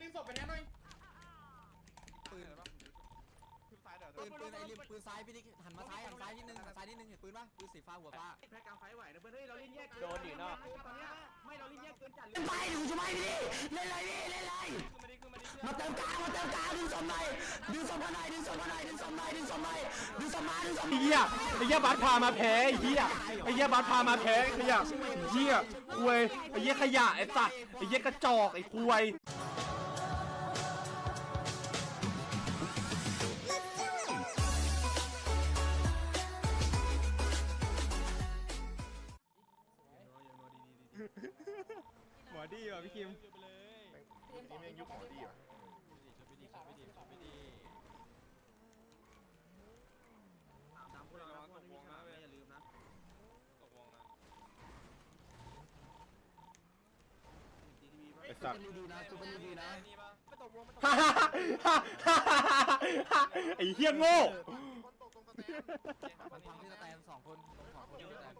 ดึงศพไปแน่หน่อยปืนปืนปืนไอ้ริมปืนซ้ายพี่นิกหันมาซ้ายหันซ้ายนิดนึงหันซ้ายนิดนึงเห็นปืนปะปืนสีฟ้าหัวฟ้าแพ้กลางไฟไหวนะเพื่อนเฮ้ยเราเล่นแยกโดนดิเนาะตอนเนี้ยไม่เราเล่นแยกเกินจัดเลยไปดูจะไปพี่เล่นอะไรพี่เล่นอะไรมาเติมกลางมาเติมกลางดึงสมหน่อยดึงสมมาหน่อยดึงสมมาหน่อยดึงสมหน่อยดึงสมหน่อยดึงสมมาดึงสมไอ้เหี้ยไอ้เหี้ยบัสพามาแพ้ไอ้เหี้ยไอ้เหี้ยบัสพามาแพ้ขยะไอ้เหี้ยควยไอ้เหี้ยขยะไอ้สัตว์ไอ้เหี้ยกระจอกไอ้ควย ดีว่ะพี่คิมไปเลยีไม่ยุคหอดีว่ะชนไปดีชนไปดีชนไปดีสามคนเราตกวงนะอย่าลืมนะตบวงนะไอ้สัตว์ดีนะคุณดีนะไม่ตกวงไม่ตกฮ่าฮ่าฮ่าฮ่าไอ้เฮี้ยโง่คนตกตรงสเตนพังที่สแตนสองคนสองคนอยู่สแตน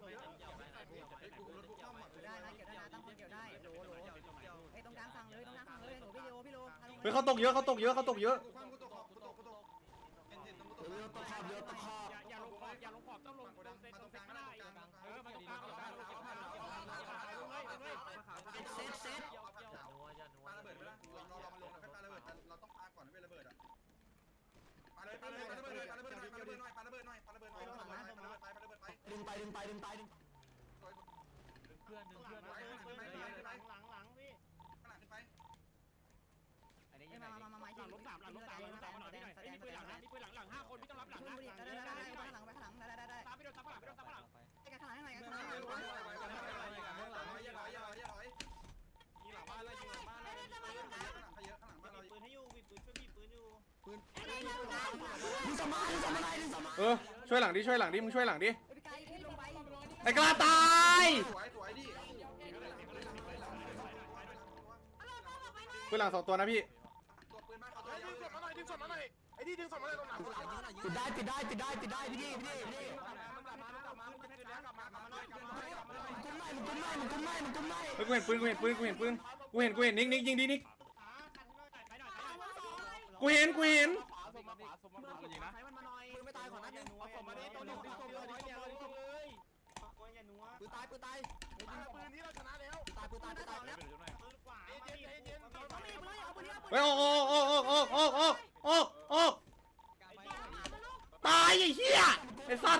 ได้นะเกี่ยวได้นะตั้งคนเกี่ยวได้โหลโหลไอ้ตรงกลางฟังเลยตรงกลางฟังเลยหนูพี่โลพี่โลเฮ้ยเขาตกเยอะเขาตกเยอะเขาตกเยอะเรือตะขอบเรือตะขอบอย่าลงขอบอย่าลงขอบต้องลงตรงเซตตรงเซตข้างหน้าอีกเออมาตรงกลางตรงกลาตรงกลางลงเลยลงเลยเซ็ตเซ็ตปาระเบิดไปแล้วรอรอมาลงนะปาระเบิดเราต้องปาก่อนไม่ระเบิดอะปาเลยปาเลยปาระเบิดปาระเบิดหน่อยปาระเบิดหน่อยปาระเบิดหน่อยปาระเบิดหน่อยปาระเบิดหน่อยปาระเบิดไปปาระเบิดไปดึงไปดึงไปดึงไปดึง เพื่อนหนึ่งเพื่อน ไปไปไป หลังหลังพี่ ขนาดขึ้นไป อันนี้ ไอ้ ยังไง มามามามา หลังลบสามหลังลบสามหลังลบสามหลังนี่หน่อยนี่ปืนหลังนะนี่ปืนหลังหลังห้าคนพี่ต้องรับหลังนะดิหลังได้ได้ได้ได้ข้างหลังไปข้างหลังได้ได้ได้ตามไปโดนตามหลังไปโดนตามหลังไอ้กันข้างหลังให้หน่อยกันข้างหลังอย่าถอยอย่าถอยอย่าถอยอย่าถอยยิงหลังบ้านเลยยิงหลังบ้านเลยข้างหลังเขาเยอะข้างหลังบ้านเราปืนให้อยู่ปืนช่วยบีบปืนอยู่ปืนดึงสมมาดึงสมมาหน่อยดึงสมมาเออช่วยหลังดิช่วยหลังดิมึงช่วยหลังดิไอ้พี่กายพี่ลงไปไอ้กล้าตายสวยสวยดิปืนหลังสองตัวนะพี่ ดึงศพมาหน่อยไอ้ที่ดึงศพมาหนอยตรงหลังปิดได้ติดได้ติดได้ติดได้พี่นี่พี่นี่พี่นี่กุ้มไม่มึงกุ้มไม่มึงกุ้มไม่มึงกุ้มไม่เฮ้ยกูเห็นปืนกูเห็นปืนกูเห็นปืนกูเห็นกูเห็นนิกนิกยิงดีนิกกูเห็นกูเห็นปืนไม่ตายขอนัาหนึงปืนตายปืนตายปืนนี้เราชนะแล้วตายปืนตายปืนตายแล้วเฮ้ยโอ้โอ้โอ้โอ้โอ้โอ้ ไอ้เหี้ยไอ้สัต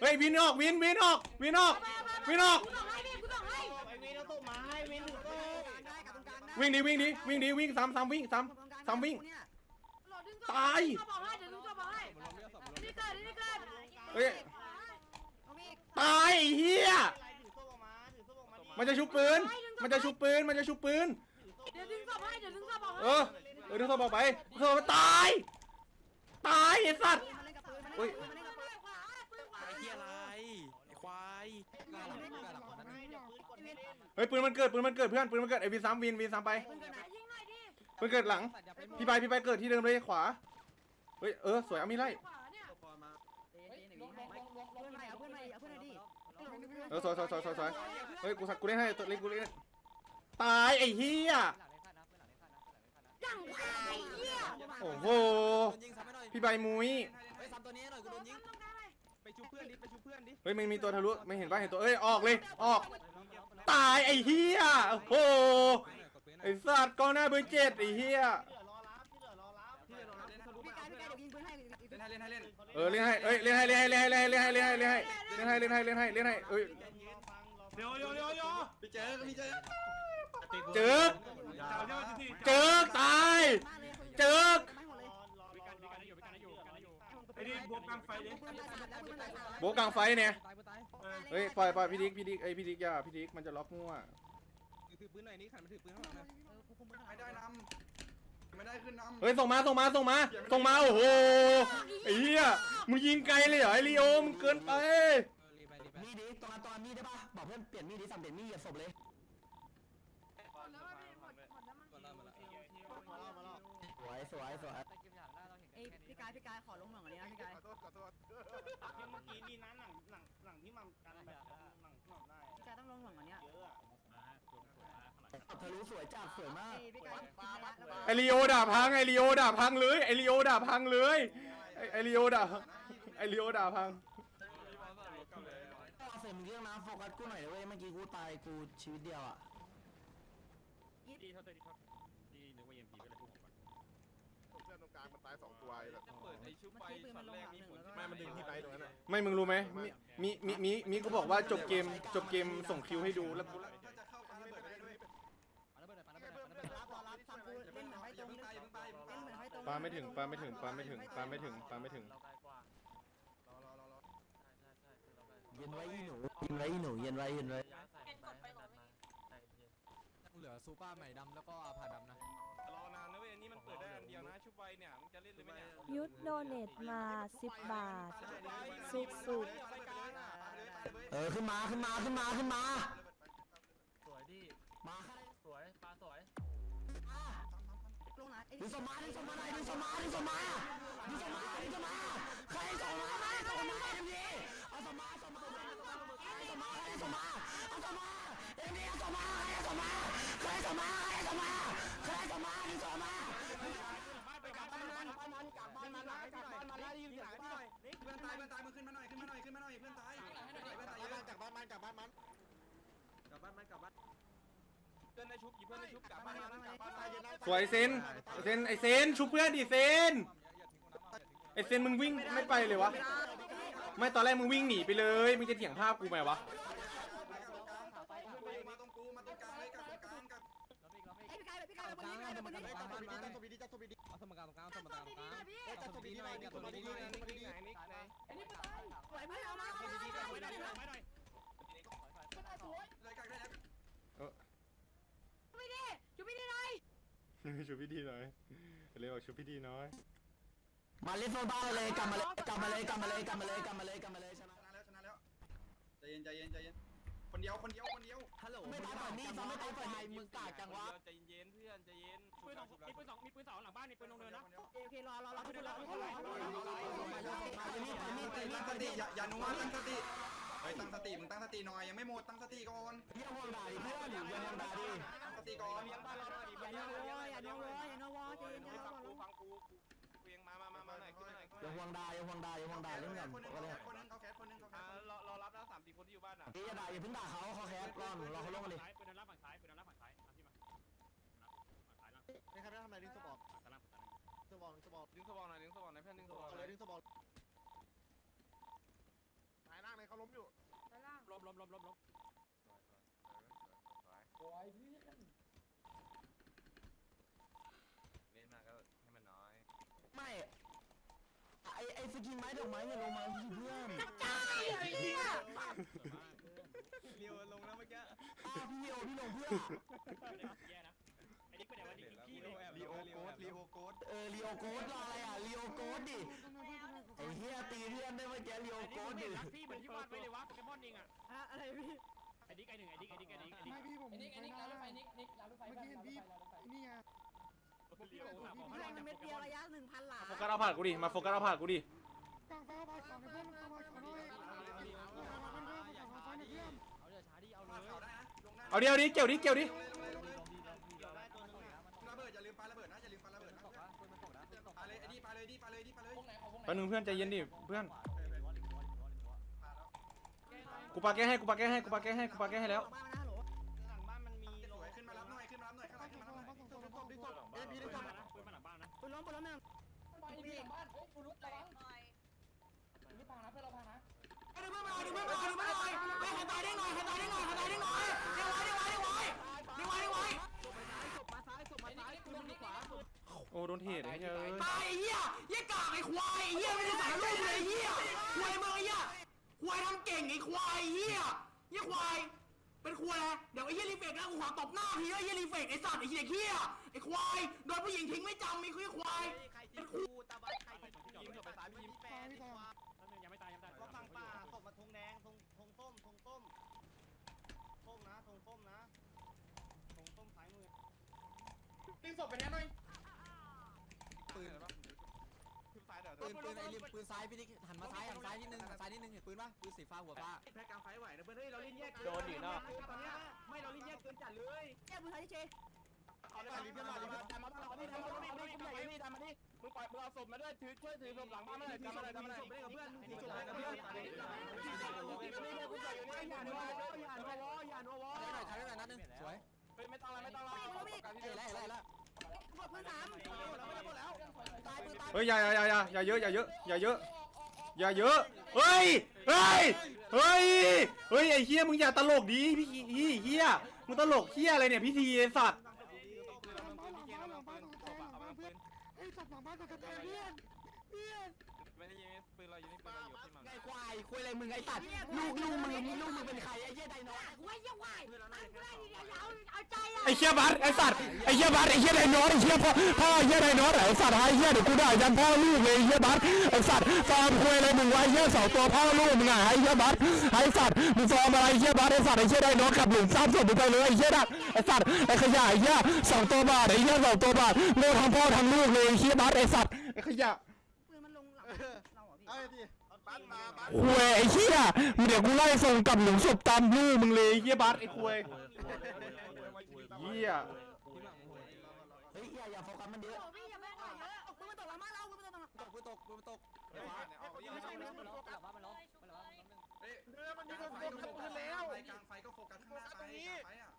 เฮ้ยวินออกวินวินออกวินออกวินออกวิ่งดิวิ่งดิวิ่งดิวิ่งซ้ำซ้ำวิ่งซ้ำซ้ำวิ่งตายเฮ้ยตายเหี้ยมันจะชุบปืน มันจะชุบปืน มันจะชุบปืน เดี๋ยวดึงศพให้ เดี๋ยวดึงศพออกให้เออเดี๋ยวดึงศพบอกไปเธอตาย ตายไอ้สัตว์ อุ้ยไอ้เหี้ยอะไรไอ้ควายเฮ้ยปืนมันเกิดปืนมันเกิดเพื่อนปืนมันเกิดไอวีสามวีนวีสามไปปืนเกิดหลังพี่ใบพี่ใบเกิดที่เดิมเลยขวาเฮ้ยเออสวยเอามีไล่เออสวยสวยสวยสวยสวยเฮ้ยกูสักกูเล่นให้ตัวเล่นกูเล่นตายไอ้เหี้ยยังไงเหี้ยโอ้โหพี่ใบมุ้ย เฮ้ยซ้ำตัวนี้หน่อยกูโดนยิงไปชูเพื่อนดิไปชูเพื่อนดิเฮ้ยมันมีตัวทะลุไม่เห็นป่ะเห็นตัวเอ้ยออกเลยออก ตายไอ้เหี้ยโอ้โหไอ้สัตว์กองหน้าเบอร์เจ็ดไอ้เหี้ยที่เหลือรอรับที่เหลือรอรับที่เราเล่นทะลุพี่กายพี่กายเดี๋ยวยิงปืนให้เล่นให้เล่นให้เล่นเออเล่นให้เอ้ยเล่นให้เล่นให้เล่นให้เล่นให้เล่นให้เล่นให้เล่นให้เล่นให้เล่นให้เล่นให้เล่นให้เอ้ยฟังรอเดี๋ยวเดี๋ยวเดี๋ยวเดี๋ยวไปเจอก็มีเจอเจิกเดี๋ยวทีเจิกตาย เจิก นี่บวกกลางไฟดิปืนตายสามแล้วปืนตายสามแล้วโบะกลางไฟเนี่ยตายปืนตายเฮ้ยปล่อยปล่อยพี่ดิ๊กพี่ดิ๊กไอ้ยพี่ดิ๊กอย่าพี่ดิ๊กมันจะล็อกมั่วถือปืนหน่อยนี่ขันมาถือปืนข้างหลังนะไม่ได้นำไม่ได้ขึ้นนำเฮ้ยส่งมาส่งมาส่งมาส่งมาโอ้โหไอ้เหี้ยมึงยิงไกลเลยเหรอไอ้ลีโอมึงเกินไปเออรีบไปรีบไปมีดดิตรงนั้นตรงนั้นมีดได้ป่ะบอกเพื่อนเปลี่ยนมีดดิสั่งเปลี่ยนมีดเหยียบศพเลยหมดแล้วหมดแล้วสวยสวยสวยเอ้ยพี่ กายพี่กายขอลงหน่อยอันนี้นะพี่กายขอโทษขอโทษเมื่อกี้นี่นะหนังหนังหนังที่มันกันแบบหนังที่มันได้พี่กายต้องลงหน่อยอันนี้เยอะอะตทะลุสวยจัดสวยมากพี่กายปลาบัดไอริโอด่าพังไอริโอด่าพังเลยไอริโอด่าพังเลยไอไอริโอด่าไอริโอด่าพังเอาเสร็จมึงเรื่องนะโฟกัสกูหน่อยเว้ยเมื่อกี้กูตายกูชีวิตเดียวอะดีเท่าเดิมดีเท่า สองตัวไอ้แบบเปิดไอชุบไปช็อตแรกนี่ผลไม่มันดึงที่ไปตรงนั้นอะไม่มึงรู้ไหมมีมีมีมีมีก็บอกว่าจบเกมจบเกมส่งคิวให้ดูแล้วกูถ้าจะเข้าปาระเบิดได้ด้วยปาระเบิดปาระเบิดปาระเบิดรับรอรับฟังกูเล่นเหมือนไฟตรงเล่นเหมือนไฟตรงปาไม่ถึงปาไม่ถึงปาไม่ถึงปาไม่ถึงปาไม่ถึงรอรอรอรอเย็นไว้อีหนูเย็นไว้อีหนูเย็นไว้เย็นไว้เหลือซูเปอร์ใหม่ดำแล้วก็อาผ่าดำนะ ปิดได้อันเดียวนะชุบไวเนี่ยมึงจะเล่นหรือไม่เนี่ยยุดโดเนทมา 10 บาท สุกสุกเออขึ้นมาขึ้นมาขึ้นมาขึ้นมาสวยดิมาสวยปลาสวยลงนะดึงสมาดึงสมาหน่อยดึงสมาดึงสมาดึงสมาดึงสมาใครส่งมาใครส่งมาเอ็มดีเอาสมาสมาใครส่งมาใครส่งมาเอาสมาเอ็มดีเอาสมาใครส่งมาใครส่งมา ใครส่งมาใครส่งมาดึงสมาไปกลับบ้านมันบ้านมันกลับบ้านมันนะกลับบ้านมันแล้วยืนเสียงพี่หน่อยเพื่อนตายเพื่อนตายมึงขึ้นมาหน่อยขึ้นมาหน่อยขึ้นมาหน่อยเพื่อนตายเพื่อนตายเยอะกลับบ้านมันกลับบ้านมันกลับบ้านมันกลับบ้านเพื่อนในชุบกี่เพื่อนในชุบกลับบ้านมากลับบ้านมาสวยเซนเซนไอเซนชุบเพื่อนดิเซนไอเซนมึงวิ่งไม่ไปเลยวะไม่ตอนแรกมึงวิ่งหนีไปเลยมึงจะเถียงภาพกูไหมวะ ชุบพี่ดีหน่อยเร็วชุบพี่ดีน้อย มาเล่นโซนบ้านเลยกลับมาเลยกลับมาเลยกลับมาเลยกลับมาเลยกลับมาเลยกลับมาเลยชนะแล้วชนะแล้วใจเย็นใจเย็นใจเย็นคนเดียวคนเดียวคนเดียวฮัลโหลไม่ตายก่อนนี่ซ้อมไม่ตายก่อนนี่มึงกาดจังวะใจเย็นเพื่อนใจเย็น ปืนสองมีปืนสองมีปืนสองหลังบ้านมีปืนลงเนินนะโอเครอรอรอรอรอรอตั้งสติอย่าอย่านัวตั้งสติเฮ้ยตั้งสติมึงตั้งสติหน่อยยังไม่หมดตั้งสติก่อนเยี่ยมวงด่าดิเพื่อนเยี่ยมวงด่าดิตั้งสติก่อนอย่าโนวออย่าโนวออย่าโนวอใจเย็นฟังๆกูฟังกูกูยังมามามามาหน่อยขึ้นมาหน่อยขึ้นอย่ามาห่วงด่าอย่าห่วงด่าอย่าห่วงด่าเรื่องกันคนนึงก็เขาเลยแคสคนนึงเขาแคสคนนึงเขาแคอ่าสรอรอรับแล้วสามสี่คนที่อยู่บ้านอะเอ้ยอย่าด่าอย่าเพิ่งด่าเขาเขาแคสก่อนรอเขาลงกันดิปืนนั้นรับฝั่งซ้าย สปอร์ตดึงสว่างหน่อยดึงสว่างหน่อยเพื่อนดึงสว่างหเอาน่เลอยยดึงสปอร์ตตายล่างเลยเขาล้มอยู่ล้มล้มล้มล้มล้มเล่นมาก็ให้มันน้อยไม่ไอไอสกินไม้ดอกไม้อย่าลงมาพี่เพื่อนเรียวลงแล้วเมื่อกี้อ้าวพี่โอพี่ลงเพื่อแย่ ลยลีโอโกดลีโอโกดเออลีโอโกดรออะไรอะลีโอโกดดิไอเฮียตีเพื่อนได้เมื่อกี้ลีโอไอ้โกนี่ดมึงดิเห็นรักพี่เหมือนที่วาดไว้เลยวะโปเกมอนนิงอะอะไรพี่ไอ้ดิ๊กไอ้หนึ่งไอ้ดิ๊กไอ้ดิ๊กไอ้ดิ๊กไอ้ดิ๊กพี่ผมนิกนิกร้านรถไฟนิกนิกร้านรถไฟเมื่อกี้เห็นพี่นี่ไงพี่โอ้โหบอกพี่ให้มันเม็ดเดียวระยะหนึ่งพันหลาโฟกัสเอาผ่านกูดิมาโฟกัสเอาผ่านกูดิกลางฟ้าบาสองเพื่อนกลางบาสองด้วยกลางบาสเพื่อนกลางบาสเพื่อนเอาเดี๋ยวช้าดิเอาเลมายเขาได้นะลงได้เอาเดียวดิเกี่ยวดิเกี่ยวดิ ป๊บนึงเพื่อนใจเย็นดิเพื่อน กูปาแก้ให้กูปาแก้ให้กูปาแก้ให้กูปาแก้ให้แล้วบ้นนะฮัลโหลังบ้านมันมีสวยขึ้นมารับหน่อยขึ้นมารับหน่อยข้างหลังขึ้นมารับหน่อยส่งส่งส่งดึงศพเอ็มพีด้ก่อนนะปืนมาหลังบ้านนะปืนล้มปืนล้มหนึ่งไปนี่หลังบ้านเฮ้กูรู้ระวังนี่พังนะเพื่อนเราพังนะดึงไม่มาดึงไม่มาดึงไม่หน่อยไม่ใครตายได้หน่อยใครตายได้หน่อยใครตายได้หน่อยเดี๋ยวไว้เดี๋ยวไว้เดี๋ยวไว้เดี๋ยวไว้เดี๋ยวไว้ ไอ้นิกปืนนิกขวา โอ้โดนเทศไอ้เหี้ยเอ้ยตายไอ้เหี้ยเหี้ยกากไอ้ควายไอ้เหี้ยไม่ได้สารลูกเลยไอ้เหี้ยควายมึงไอ้เหี้ยควายทำเก่งไอ้ควายไอ้เหี้ยเหี้ยควาย เป็นควายเดี๋ยวไอ้เหี้ยรีเฟกแล้วกูขอตบหน้าทีไอ้เหี้ยรีเฟกไอ้สัตว์ไอ้เหี้ยเหี้ยไอ้ควายโดนผู้หญิงทิ้งไม่จำไอ้ควายเป็นครูตาบัสใครที่ยิงกับไปซ้ายพี่ยิงตายพี่ตายยังไม่ตายยังไม่ตายก็ฟังป่าศพมาทงแดงทงทงส้มทงส้มส้มนะทงส้มนะทงส้มซ้ายมือดึงศพไปแน่หน่อย ปืนคือซ้ายเดี๋ยวปืนปืนไอริมปืนซ้ายพี่นิกหันมาซ้ายหันซ้ายนิดนึงหันซ้ายนิดนึงเห็นปืนปืนปะปืนสีฟ้าหัวฟ้าแพ้กลางไฟไหวนะเพื่อนเฮ้ยเราเล่นแยกโดนดิเนาะตอนเนี้ยไม่เราเล่นแยกเกินจัดเลยแก้มือใครเชเอาเลยรีบมารีบมาทำมาทำมาดิทำมาดิทำมาดิทำมาดิมึงปล่อยมึงเอาศพมาด้วยถือช่วยถือศพหลังบ้านมาเลยทำมาเลยทำมาเลยไม่ได้กับเพื่อนมึงถืถืออศศพพอะอะไรไรกักับบเพื่เพื่ออนนอย่านัวอย่านัวอย่านัวอย่านัวอย่านัวอย่านัวใช้หน่อยใช้หน่อยนัดนึงสวยไม่ต้องละไม่ต้องละเอ้ยไล่ไล่ไล่ เฮ้ยอย่าอย่าอย่าอย่าเยอะอย่าเยอะอย่าเยอะอย่าเยอะเฮ้ยเฮ้ยเฮ้ยเฮ้ยไอ้เฮียมึงอย่าตลกดิพี่เฮียมึงตลกเฮียอะไรเนี่ยพี่ทีไอ้สัตว์หลังบ้านหลังบ้านหลังบ้านหลังบ้านเพื่อนไอ้สัตว์หลังบ้านของแทงเพื่อนเพื่อน ไม่ได้ยิงปืนเราอยู่นี่ปืนเราอยู่ที่มันไอ้ควายคุยอะไรมึงไอ้สัตว์ลูกลูกมึงนี่ลูกมึงเป็นใครไอ้เหี้ยไดโนว้ายยังไหวตั้งกูได้ทีเดียวเอาเอาใจอะไอ้เฮียบัสไอ้สัตว์ไอ้เฮียบัสไอ้เฮียไดโนไอ้เฮียพ่อพ่อไอ้เฮียไดโนไอ้สัตว์ไอ้เฮียเดี๋ยวกูด่ายันพ่อลูกเลยไอ้เฮียบัสไอ้สัตว์ฟอร์มคุยอะไรมึงวะไอ้เฮียสองตัวพ่อลูกมึงอะไอ้เฮียบัสไอ้สัตว์มึงฟอร์มอะไรไอ้เฮียบัสไอ้สัตว์ไอ้เฮียไดโนขับหลุมซ้ำศพมึงไปเลยไอ้เฮียดักไอ้สัตว์ไอ้ขยะไอ้เฮียสองตัวบาทไอ้เฮียสองตัวบาทโง่ทั้งพ่อทั้งลูกเลยไอ้เฮียบัสไอ้สัตว์ไอ้ขยะ ปืนมันลงหลังเราอะพี่ บ้านมาบ้าน คุยไอ้เฮียเดี๋ยวกูไล่ส่งกลับหลุมศพตามลูกมึงเลยไอ้เฮียบัสไอ้คุยเฮียเฮ้ยอย่าอย่าโฟกัสมันเยอะโอ้พี่อย่าแม่งหน่อยเยอะปืนมันตกหลังบ้านเราปืนมันตกหลังตกปืนตกปืนตกไม่ใช่ไม่ใช่มันตกหลังบ้านมันล้มเฮ้ยมันมีคนโฟกัสปืนแล้วไปกลางไฟก็โฟกัสข้างหน้าไปกลางไฟอะ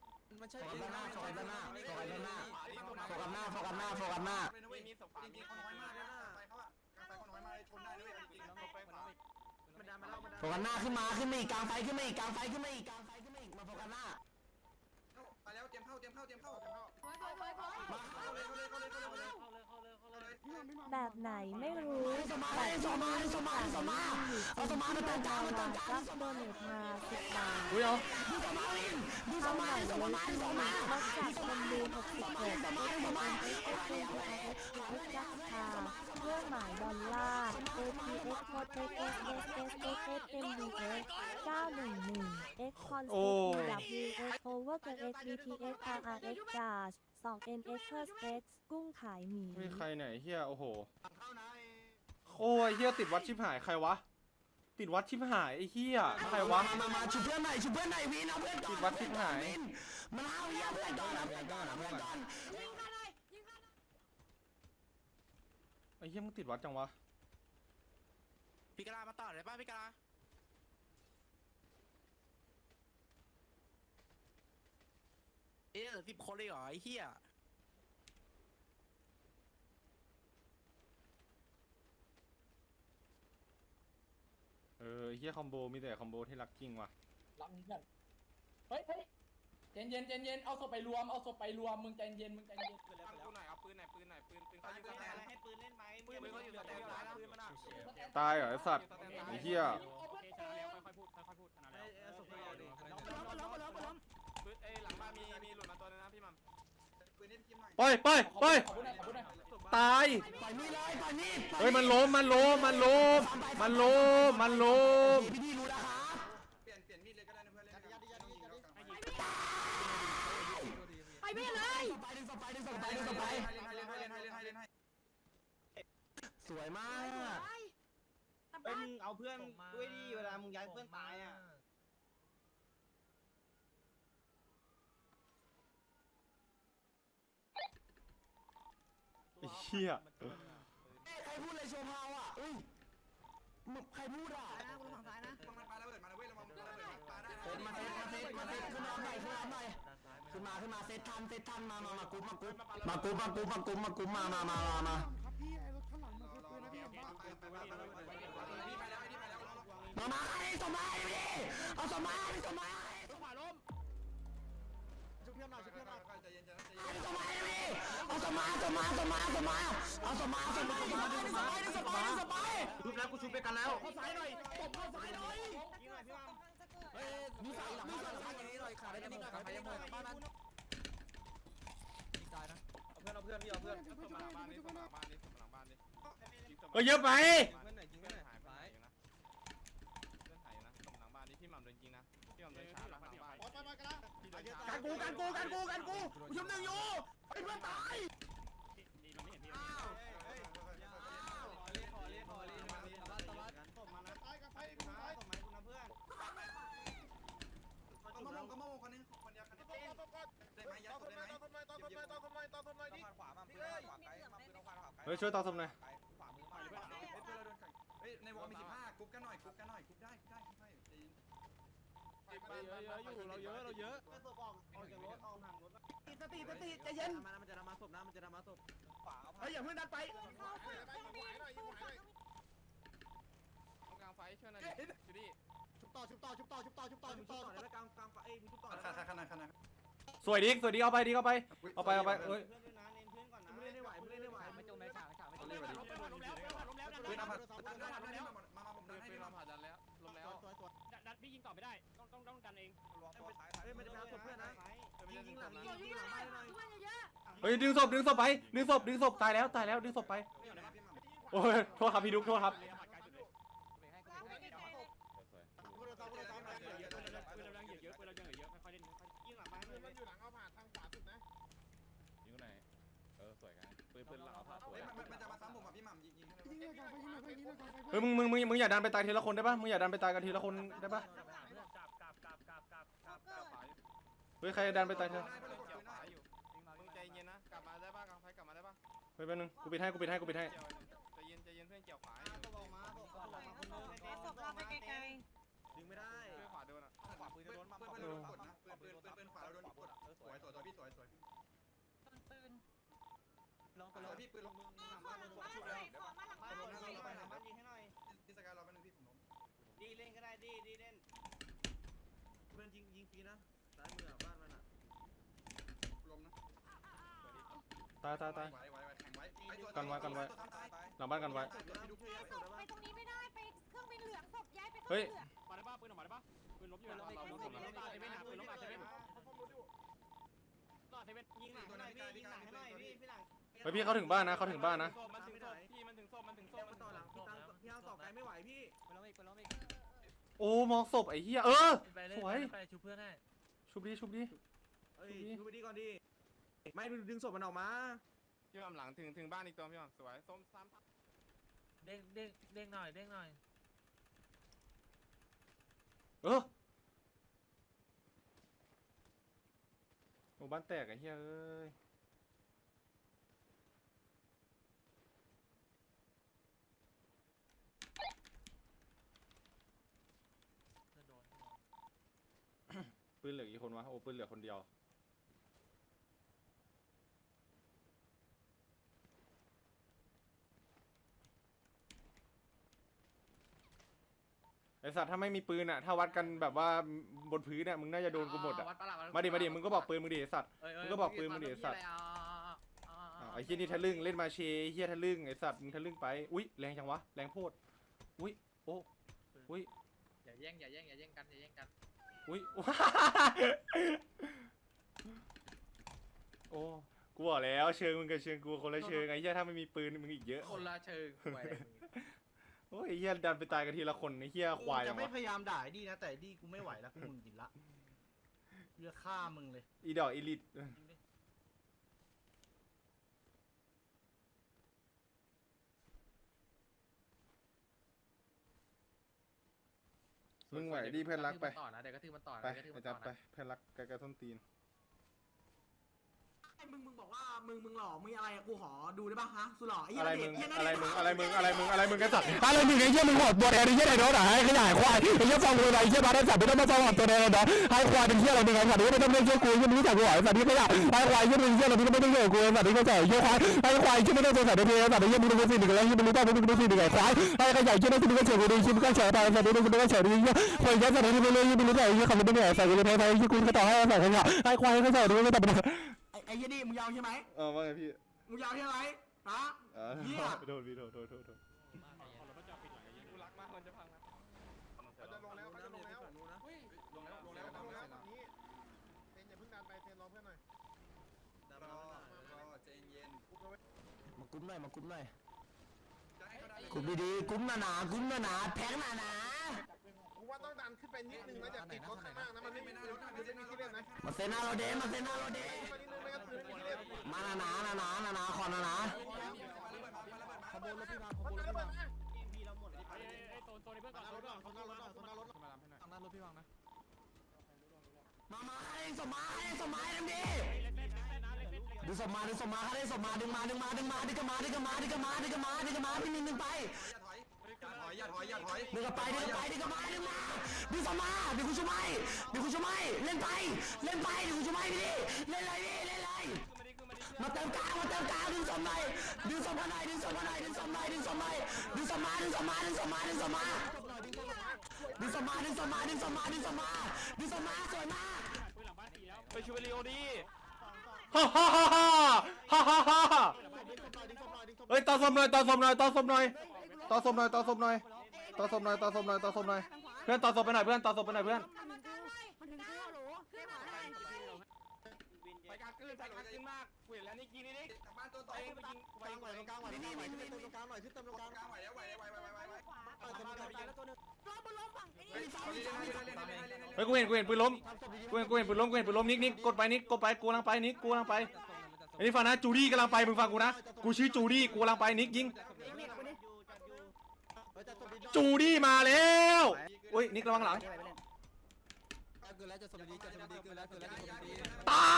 มันใช่ปืนหน้าโฟกัสหน้าโฟกัสหน้าโฟกัสหน้าโฟกัสหน้าโฟกัสหน้าไม่มีศพจริงๆเขาน้อยมากเลย โฟกันหน้าขึ้นมาขึ้นมาอีกกลางไฟขึ้นมาอีกกลางไฟขึ้นมาอีกกลางไฟ แบบไหนไม่รู้แต่ที่นี่สมัยสมัยเอาสมายมาตั้งจานมาตั้งจานรับโดนทมาสิบบาทอุ้ยเอาเข้ามาดูที่นี่นอกจากคนดูหกสิบหกคนเอ็กซ์คูณเอ็กซ์คูณราคาเพื่อหมายดอลลาร์ ATX โคด ATX ATX ATX MDX 911 X Constant WX Over กับ XBTX RRX Dash สอ2 n s r s r e t s กุ้งขายหมี มีใครไหนเฮียโอ้โหโอ้ยเฮียติดวัดชิบหายใครวะ ติดวัดชิบหายไอ้เฮียใครวะ มามาชุบเพื่อนหน่อยชุบเพื่อนหน่อยวินเอาเพื่อนติดวัดชิบหายมาเอาเฮียเพื่อนก่อนเอเพื่อนก่อนเอเพื่อนก่อนไอ้เฮียมึงติดวัดจังวะ พี่กะลามาต่อเลยป่ะพี่กะลา เอ๊ะสิบคนเลยเหรอไอ้เหี้ยเออไอ้เฮียคอมโบมีแต่คอมโบที่รักจริงว่ะหลังเพื่อนเฮ้ยเฮ้ยเย็นเย็นเย็นเย็นเอาศพไปรวม เอาศพไปรวม มึงใจเย็น มึงใจเย็นตั้งกูหน่อยเอาปืนหน่อยปืนหน่อยปืนปืนเขาอยู่สแตนให้ปืนเล่นไหมปืนปืนเขาอยู่สแตนซ้ายนะปืนมันอะตายเหรอไอ้สัตว์ไอ้เฮียโอเคชนะแล้วค่อยๆพูดค่อยๆพูดชนะแล้วศพเราดิล้มล้มล้มล้ม ปืนเอ้ยหลังบ้านมีมีหลุดมาตัวนึงนะพี่มัมปืนนี่พี่หน่อยไปไปไปขอบคุณนะขอบคุณนะตายปล่อยมีดเลยปล่อยมีดเฮ้ยมันล้มมันล้มมันล้มมันล้มมันล้มพี่พี่รู้นะครับเปลี่ยนเปลี่ยนมีดเลยก็ได้นะเพื่อนเล่นกันไม่ต้องยิงแล้วกันไปไม่เลยไปดึงสไปดึงสไปดึงสไปให้เล่นให้เล่นให้เล่นให้เล่นให้เล่นให้สวยมากเป็นเอาเพื่อนด้วยดิเวลามึงย้ายเพื่อนตายอะ เฮียใครพูดเลยโชว์พาวอะเอ้ยใครพูดอะนะกูลงฝั่งซ้ายนะมันปาระเบิดมาเว้ยระวังระเบิดปาได้เซตมาเซตมาเซตมาเซตขึ้นมาหน่อยขึ้นมาหน่อยขึ้นมาขึ้นมาเซตทันเซตทันมามามากุ๊บมากุ๊บมากุ๊บมากุ๊บมากุ๊บมากุ๊บมามามามามาครับพี่ไอ้รถข้างหลังมันคือปืนนะพี่บ้าไปไปไปไปไปไปพี่ไปแล้วพี่ไปแล้วมามาไอ้สมัยพี่เอาสมัยสมัยชุบเพื่อนหน่อยชุบเพื่อนหน่อยใจเย็นใจเย็นสมัย พี่เอาสมัยสมัยสมัยสมัยเอาสมัยสมัยสมัยสมัยสมัยสมัยชุบแล้วกูชุบไปกันแล้วเข้าซ้ายหน่อยตบเข้าซ้ายหน่อยเฮ้ยมีสายหลังบ้านหลังบ้านอย่างนี้หน่อยขาดได้กันนิดหน่อยขาดได้ยังไงบ้านนั้นตายนะเพื่อนเอาเพื่อนพี่เอาเพื่อนสมหลังบ้านนี่สมหลังบ้านนี่สมหลังบ้านนี่เฮ้ยเยอะไปเพื่อนไหนยิงเพื่อนไหนหายไปไหนอยู่นะเพื่อนหายอยู่นะสมหลังบ้านนี่พี่มัมโดนยิงนะพี่มัมโดนชาร์จหลังบ้านพี่โดนชาร์จกันกูกันกูกันกูกันกูกูชุบหนึ่งอยู่ไอ้ เพื่อนตายนี่เราไม่เห็นนี้คนนี้าวกระมงกระมงคนนึงคนเดียวคนเดีขวาเฮ้ยช่วยตาสมหน่อยเฮ้ยในวอร์มีสิบห้ากรุ๊ปกันหน่อยกรุ๊ปกันหน่อยกรุ๊ปได้ได้ได้เยอะเยอะอยู่เราเยอะเราเยอะไม่ตัวบอกออกจากรถออกห่างรถ สติสติใจเย็นมันจะนำมาศพนะมันจะนำมาศพเฮ้ยอย่าเพิ่งดันไปตรงกลางไฟช่วยหน่อยจูดี้ชุบต่อชุบต่อชุบต่อชุบต่อชุบต่อชุบต่อแล้วกลางกลางเอ้ยมีทุกต่อขนาดขนาดขนาดสวยดิสวยดิเอาไปดิเอาไปเอาไปเอาไปเอ้ยมึงเล่นได้ไหวมึงเล่นได้ไหวไม่จมในฉากฉากไม่จเอามเล่นแบบนี้ล้มแล้วล้มแล้วเฮ้ยนำมาดันดันดันมามามาผมดันให้เป็นพี่ลมามผ่าดันแล้วลมแล้วดันพี่ยิงต่อไม่ได้ ต้องต้องต้องดันเองเฮ้ยมันจะไปเอาศพเพื่อนนะยิงยิงหลังยิงยิงหลังไม่หน่อยเฮ้ยดึงศพดึงศพไปดึงศพดึงศพตายแล้วตายแล้วดึงศพไปไม่เอาได้พี่มัมโอ้ยโทษครับพี่ดุ๊กโทษครับปืนเรายังเยอะปืนเรายังเยอะค่อยๆเล่นค่อยๆยิงหลังไม้มันอยู่หลังเอาผ่านทางขวาสุดนะยิงไหนเออสวยกันปืนปืนหลังเอาผ่าสวยเฮ้ยมันมันจะมาซ้ำผมอะพี่มัมยิงยิงให้ยิงเลยก่อนไปยิงเลยไปยิงเลยก่อนไปเฮ้ยมึงมึงมึงมึงอย่าดันไปตายทีละคนได้ปะมึงอย่าดันไปตายกันทีละคนได้ปะ จับกลับกลับกลับกลับกลับ เฮ้ยใครดันไปตายเถอะเกี่ยวขวาอยู่มึงใจเย็นนะ กลับมาได้ป่ะกลางไฟกลับมาได้ป่ะเฮ้ยแป๊บนึงกูปิดให้กูปิดให้กูปิดให้ใจเย็นใจเย็นเพื่อนเกี่ยวขวาตกออกมาตกออกมาคนนึงศพเราไปไกลยิงไม่ได้ช่วยขวาโดนอะ ขวาปืนโดนมาปืนโดนกดนะปืนปืนปืนขวาเราโดนกดสวยสวยตัวพี่สวยสวยปืนลองไปเลยพี่ปืนลงมือขอหลังบ้านหน่อยขอมาหลังบ้านหน่อยยิงให้หน่อยพี่สกายรอแป๊บนึงพี่ผมล้มดีเล่นก็ได้ดีดีเล่นเพื่อนยิงยิงฟรีนะซ้ายมือบ้านมันอะล้มนะ ตายตายตาย ไว้ไว้ไว้แข่งไว้กันไว้กันไว้หลังบ้านกันไว้ไปศพไปตรงนี้ไม่ได้ไปเครื่องบินเหลืองศพย้ายไปเคเฮ้รื่ยองบินเหลืองมาได้ป่ะปืนออกมาได้ป่ะปืนล้มอยู่เราเราล้มล้มตาเซเว่นปืนล้มตาเซเว่นต่อเซเว่นยิงหลังให้หน่อยพี่ยิงหลังให้หน่อยพี่พี่หลังเฮ้ยพี่เขาถึงบ้านนะเขาถึงบ้านนะ มันถึงศพพี่มันถึงศพมันถึงศพมันต่อหลังพี่ตั้งพี่เอาสอบไกลไม่ไหวพี่ปืนล้มอีกปืนล้มอีกโอ้มองศพไอ้เหี้ยเออสวย ไปชูเพื่อนให้ชุบดิชุบดิเฮ้ยดูไปดีก่อนดิ ไม่ดึงศพมันออกมา พี่หม่ำหลังถึงถึงบ้านอีกตัวพี่หม่ำสวยส้มซ้ำ เด้งเด้งเด้งหน่อยเด้งหน่อย เออโอ้บ้านแตกไอ้เหี้ยเอ้ยเพื่อนโดนปืนเหลือกี่คนวะโอ้ปืนเหลือคนเดียว สัตว์ถ้าไม่มีปืนอะถ้าวัดกันแบบว่าบนพื้นเนี่ยมึงน่าจะโดนกูหมดอะมาดิมาดิมึงก็บอกปืนมึงดิไอสัตว์มึงก็บอกปืนมึงดิไอ้สัตว์อ้าวไอ้เฮียนี่ทะลึ่งเล่นมาเชยเฮียทะลึ่งไอสัตว์มึงทะลึ่งไปอุ้ยแรงจังวะแรงโพดอุ้ยโอ้อุ้ยอย่าแย่งอย่าแย่งอย่าแย่งกันอย่าแย่งกันอุ้ยโอ้กูบอกแล้วเชิงมึงกับเชิงกูคนละเชิงไอ้เฮียถ้าไม่มีปืนมึงอีกเยอะคนละเชิงไหวโอ้ยไอ้เฮียดันไปตายกันทีละคนไอ้เฮียควายจะจังไม่วะพยายามด่าไอ้ดีนะ แต่ดีกูไม่ไหวแล้วกูมึงกินละเลือฆ่ามึงเลยอีดอกอีลิทมึงไหวดีเพื่อนรักไปต่อนะเดี๋ยวก็ทือมันต่อไปเดี๋ยวก็ทือไปมันจัต่ดอไปนะเพื่อนรักไกลๆส้นตีน มึงมึงบอกว่ามึงมึงหล่อมึงอะไรอะกูขอดูได้ป่ะฮะสุดหล่อไอ้เหี้ยอะไรมึง เหี้ยนั่นอะไรเด็มึกงอะไรมึง อะไรมึง อะไรมึง อะไรมึงกันสัตว์อะไรมึงไอ้เหี้ยมึงหดบวชแอร์ไอ้เหี้ยไหนโน้ตอะให้ขยายควายไอ้เหี้ยฟังกูไปไอ้เหี้ยมาได้สัตว์ไม่ต้องมาฟังตัวแดงนะให้ควายเป็นเหี้ยอะไรมึงไอ้สัตว์ไม่ต้องเรียกชื่อกูยังไม่รู้จักกูหรอไอ้สัตว์ที่ขยะให้ควายเหี้ยมึงเหี้ยอะไรมึงไม่ต้องเรียกกูไอ้สัตว์ที่เขาใส่เหี้ยควายให้ควายเหี้ยไม่ต้องเป็นสัตว์เดียวไอ้สัตว์ไอ้เหี้ยมึงรู้สิหนึ่งแล้วเหี้ยมึงรู้ป่ะมึงรู้สิหนึ่งไอ้ควายให้ขยายเหี้ยไม่ต้องเรียกเฉยกูดิชิมก็เฉยไปไอ้สัตว์นี่มึงก็เฉยดิเหี้ยควายเหี้ยสัตว์นี่มึงรู้เหี้ยมึงรู้ป่ะไอ้เหี้ยเขาไม่ได้ไอ้สัตว์กูจะไปไอ้เหี้ยกูก็ต่อให้ไอ้สัตว์ขยะให้ควายให้เขาใส่ดิมึงก็ตัดไปไอ้ไอ้เหี้ยนี่มึงยาวใช่ไหมเออว่าไงพี่มึงยาวใช่ไหมฮะเออเหี้ยโดนพี่โดนโดนโดนโดนของเราก็จะปิดหลังอย่างนี้กูรักมากมันจะพังนะมันจะลงแล้วมันจะลงแล้วลงแล้วลงแล้วลงแล้วลงแล้วนี้เซนอย่าเพิ่งดันไปเซนรอเพื่อนหน่อยรอรอใจเย็นมากุ้มหน่อยมากุ้มหน่อยจะให้เขาได้กุ้มดีๆกุ้มหนาๆกุ้มหนาๆแทงหนากูว่าต้องดันขึ้นไปนิดนึงนะอย่าติดรถข้างล่างนะมันไม่มีรถมันไม่มีที่เล่นนะๆมาเซน่าเราเดมาเซน่าเราเด มาหนาหนาหนาหนาหนาหนาคอหนาหนาขบวนรถพี่มามันระเบิดนะไอ้โซนโซนในเบื้องก่อนโซนเบื้องก่อนโซนเบื้งก่อนโซนเบื้องก่อนมารับให้หน่อยทางด้านรถพี่วังนะ มามาให้สมัยสมัยทำดีเล็กเล็กเล็กนะเล็กเล็กเล็กดดึงสมมาดึงสมาเขาได้สมาดึงมาดึงมาดึงมาดึงกันมาดึงกันมาดึงกันมาดึงกันมาดึงกันมาดึงดึงไปอย่าถอยอย่าถอยอย่าถอยดึงกันไปดึงกันไปดึงกันมาดึงมาดึงสมาดึงคุณชุไมดึงคุณชุไมเล่นไป เล่นไปดึงคุณชุไมพี่เล่นเลยพี่เล่นเลย มาเติมกลางมาเติมกลางดึงสมหน่อยดึงสมมาหน่อยดึงสมมาหน่อยดึงสมหน่อยดึงสมหน่อยดึงสมมาดึงสมมาดึงสมมาดึงสมมาดึงสมมาดึงสมมาดึงสมมาดึงสมมาดึงสมมาสวยมากไปช่วยลีโอดีฮ่าฮ่าฮ่าฮ่าฮ่าฮ่าฮ่าเฮ้ยตาสมหน่อยตาสมหน่อยตาสมหน่อยตาสมหน่อยตาสมหน่อยตาสมหน่อยตาสมหน่อยตาสมหน่อยเพื่อนตาสมไปหน่อยเพื่อนตาสมไปหน่อยเพื่อน มันถึงกูฮัลโหลเรียกหาได้ ไปกลางขึ้นไปกลางขึ้นมาก เห็นแล้วนี่กินนี่นี่กลับบ้านตัวต่อไปไปไปยิงไปกลางหน่อยตรงกลางหน่อยนี่นี่นี่ตรงกลางหน่อยขึ้นเต็มตรงกลางกลางไหวแล้วไหวไหวไหวไหวไหวเออตรงกลางแล้วตัวนึงล้มบนล้มฝั่งไอ้นี่เล่นเล่นเล่นเล่นเล่นเฮ้ยกูเห็นกูเห็นปืนล้มกูเห็นกูเห็นปืนล้มกูเห็นปืนล้มนิกนิกกดไปนิกกดไปกูกำลังไปนิกกูกำลังไปอันนี้ฟังนะจูดี้กำลังไปมึงฟังกูนะกูชื่อจูดี้กูกำลังไปนิกยิงเฮ้ยจะจบดีจูดี้มาแล้วอุ้ยนิกระวังหลัง เกินแล้วจะสมดีจะสมดีเกินแล้วเกินแล้วจะสมดีตา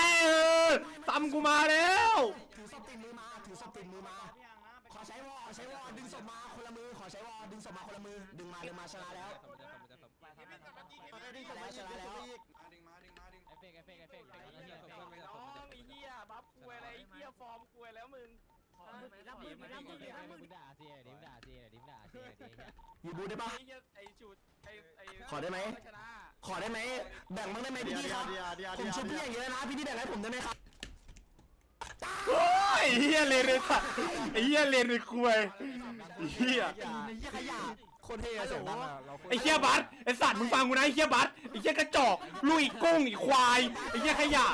ยเออตำกูมาแล้วถือศพติดมือมาถือศพติดมือมา ขอใช้วอขอใช้วอดึงศพมาคนละมือขอใช้วอดึงศพมาคนละมือดึงมาดึงมาชนะแล้วดึงสมดีดึงสมดีอีกมาดึงมาดึงมาดึงน้องมีเฮียบัฟคุยอะไรเฮียฟอร์มคุยแล้วมึงรับมือรับมือรับมืออยู่บูได้ปะไอ้เฮียไอ้ชุดไอ้ไอ้ขอได้ไหมชนะ ขอได้ไหมแบ่งบ้างได้ไหมพี่พี่ครับ ผมชุบพี่อย่างเยอะนะพี่ที่แบ่งให้ผมได้ไหมครับโอ้ยเฮียเลนเลยสัตว์ไอ้เฮียเลนเลยคุยเฮีย ไอ้เหี้ยขยะโคตรเท่เสียงดังอะไอ้เฮียบัสไอ้สัตว์มึงฟังกูนะไอ้เฮียบัสไอ้เฮียกระจอกลุยกุ้งไอ้ควายไอ้เฮียขยะ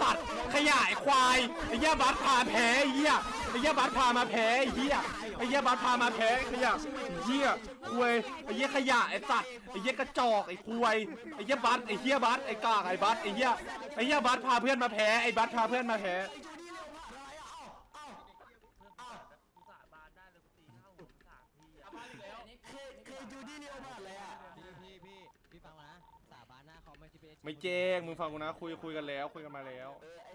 สัตว์ขยะไอ้ควายไอ้เฮียบัสพาแพ้ไอ้เฮียไอ้เฮียบัสพามาแพ้ไอ้เฮียไอ้เฮียบัสพามาแพ้ขยะไอ้เฮียคุยไอ้เฮียขยะไอ้สัตว์ไอ้เฮียกระจอกไอ้ควายไอ้เฮียบัสไอ้เฮียบัสไอ้กากไอ้บัสไอ้เฮียไอ้เฮียบัสพาเพื่อนมาแพ้ไอ้บัสพาเพื่อนมาแพ้ เคยจูดี้เรียวมากเลยอะ พี่พี่พี่ฟังนะสาบานหน้าคอม ไม่แจ้งมึงฟังกูนะคุยคุยกันแล้ว คุยกันมาแล้ว เออไอ